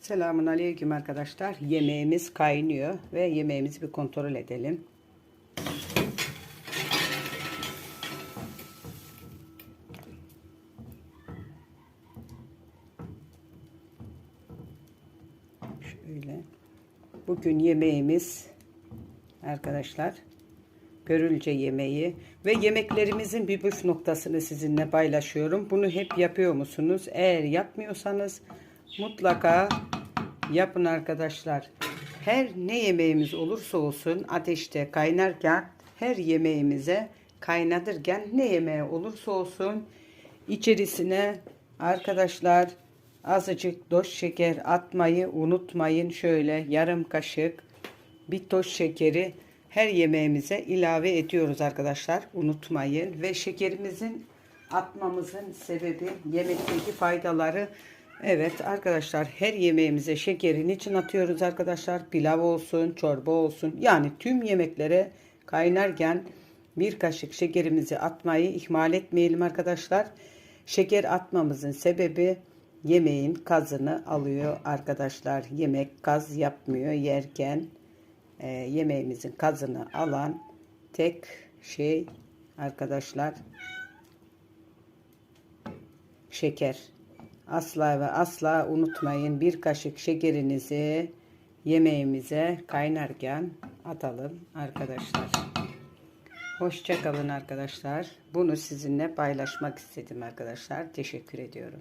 Selamun aleyküm arkadaşlar. Yemeğimiz kaynıyor ve yemeğimizi bir kontrol edelim. Şöyle. Bugün yemeğimiz arkadaşlar görülce yemeği ve yemeklerimizin bir püf noktasını sizinle paylaşıyorum. Bunu hep yapıyor musunuz? Eğer yapmıyorsanız mutlaka yapın arkadaşlar. Her ne yemeğimiz olursa olsun ateşte kaynarken her yemeğimize kaynatırken ne yemeği olursa olsun içerisine arkadaşlar azıcık toz şeker atmayı unutmayın. Şöyle yarım kaşık bir toz şekeri her yemeğimize ilave ediyoruz arkadaşlar. Unutmayın. Ve şekerimizin atmamızın sebebi yemekteki faydaları. Evet arkadaşlar her yemeğimize şekerin için atıyoruz arkadaşlar. Pilav olsun, çorba olsun. Yani tüm yemeklere kaynarken bir kaşık şekerimizi atmayı ihmal etmeyelim arkadaşlar. Şeker atmamızın sebebi yemeğin kazını alıyor arkadaşlar. Yemek kaz yapmıyor yerken e, yemeğimizin kazını alan tek şey arkadaşlar şeker. Asla ve asla unutmayın bir kaşık şekerinizi yemeğimize kaynarken atalım arkadaşlar. Hoşçakalın arkadaşlar. Bunu sizinle paylaşmak istedim arkadaşlar. Teşekkür ediyorum.